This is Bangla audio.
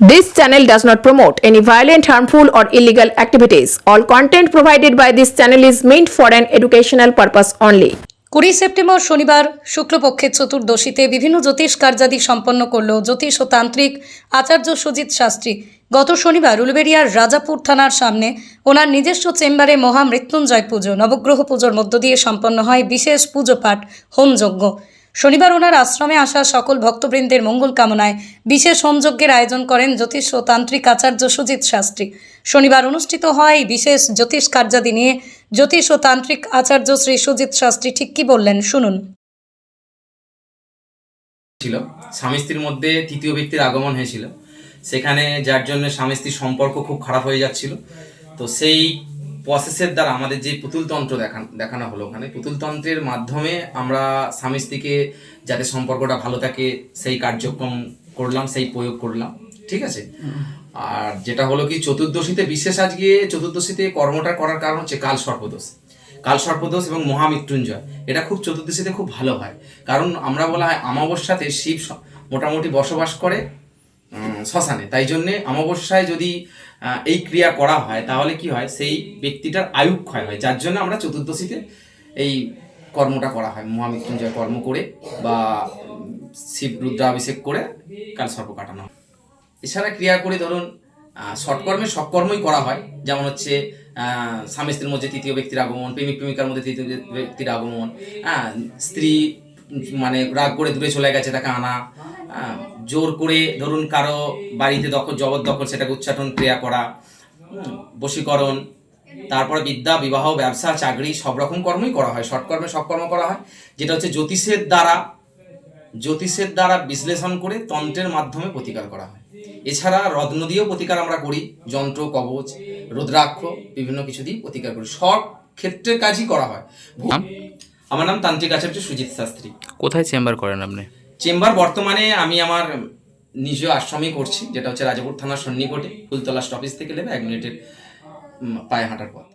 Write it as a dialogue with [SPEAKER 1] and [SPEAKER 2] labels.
[SPEAKER 1] This channel does not promote any violent, harmful, or illegal activities. All content provided by this channel is meant for an educational purpose only.
[SPEAKER 2] কুড়ি সেপ্টেম্বর শনিবার শুক্লপক্ষের চতুর্দশীতে বিভিন্ন জ্যোতিষ কার্যাদি সম্পন্ন করল জ্যোতিষ ও তান্ত্রিক আচার্য সুজিত শাস্ত্রী গত শনিবার উলবেড়িয়ার রাজাপুর থানার সামনে ওনার নিজস্ব চেম্বারে মহামৃত্যুঞ্জয় পুজো নবগ্রহ পুজোর মধ্য দিয়ে সম্পন্ন হয় বিশেষ পুজো পাঠ হোমযজ্ঞ শনিবার ওনার আশ্রমে আসা সকল ভক্তবৃন্দের মঙ্গল কামনায় বিশেষ হোমযজ্ঞের আয়োজন করেন জ্যোতিষ ও তান্ত্রিক আচার্য সুজিত শাস্ত্রী। শনিবার অনুষ্ঠিত হয় বিশেষ জ্যোতিষ কার্যাদি নিয়ে জ্যোতিষ ও তান্ত্রিক আচার্য শ্রী সুজিত শাস্ত্রী ঠিক কি বললেন শুনুন।
[SPEAKER 3] ছিল। স্বামী স্ত্রীর মধ্যে তৃতীয় ব্যক্তির আগমন হয়েছিল। সেখানে যার জন্য স্বামী স্ত্রীর সম্পর্ক খুব খারাপ হয়ে যাচ্ছিল। তো সেই প্রসেসের দ্বারা আমাদের যে পুতুলতন্ত্র দেখান দেখানো হলো ওখানে পুতুলতন্ত্রের মাধ্যমে আমরা স্বামী স্ত্রীকে যাতে সম্পর্কটা ভালো থাকে সেই কার্যক্রম করলাম সেই প্রয়োগ করলাম ঠিক আছে? আর যেটা হলো কি চতুর্দশীতে বিশেষ আজকে চতুর্দশীতে কর্মটা করার কারণ হচ্ছে কাল সর্পদোষ। কাল সর্পদোষ এবং মহামৃত্যুঞ্জয় এটা খুব চতুর্দশীতে খুব ভালো হয়। কারণ আমরা বলা হয় অমাবস্যাতে শিব মোটামুটি বসবাস করে শ্মশানে। তাই জন্যে অমাবস্যায় যদি এই ক্রিয়া করা হয়, তাহলে কি হয়? সেই ব্যক্তিটার আয়ু ক্ষয় হয়। যার জন্য আমরা চতুর্দশীতে এই কর্মটা করা হয়। মহামৃত্যুঞ্জয় কর্ম করে বা শিব রুদ্রাভিষেক করে কাল সর্প কাটানো হয়। এছাড়া ক্রিয়া করে ধরুন সৎকর্মে সব কর্মই করা হয়। যেমন হচ্ছে স্বামী স্ত্রীর মধ্যে তৃতীয় ব্যক্তির আগমন, প্রেমিক প্রেমিকার মধ্যে তৃতীয় ব্যক্তির আগমন হ্যাঁ স্ত্রী মানে রাগ করে দূরে চলে গেছে তাকে আনা জোর করে ধরুন কারও বাড়িতে দখল, জবরদখল, সেটাকে উচ্চাটন, ক্রিয়া করা বশীকরণ, তারপরে বিদ্যা, বিবাহ, ব্যবসা, চাকরি, সব রকম কর্মই করা হয় সৎকর্মে সব কর্ম করা হয়, যেটা হচ্ছে জ্যোতিষের দ্বারা জ্যোতিষের দ্বারা বিশ্লেষণ করে তন্ত্রের মাধ্যমে প্রতিকার করা হয়। এছাড়া রত্ন দিয়েও প্রতিকার আমরা করি, যন্ত্র, কবচ, রুদ্রাক্ষ, বিভিন্ন কিছু দিয়ে প্রতিকার করি। সব ক্ষেত্রের কাজই করা হয়? আমার নাম তান্ত্রিক আচার্য সুজিত শাস্ত্রী।
[SPEAKER 4] কোথায় চেম্বার করেন আপনি?
[SPEAKER 3] চেম্বার বর্তমানে আমি আমার নিজ আশ্রমে করছি, যেটা হচ্ছে রাজাপুর থানার সন্নিকটে ফুলতলা স্টপেজ থেকে নেবে এক মিনিটের পায়ে হাঁটার পথ।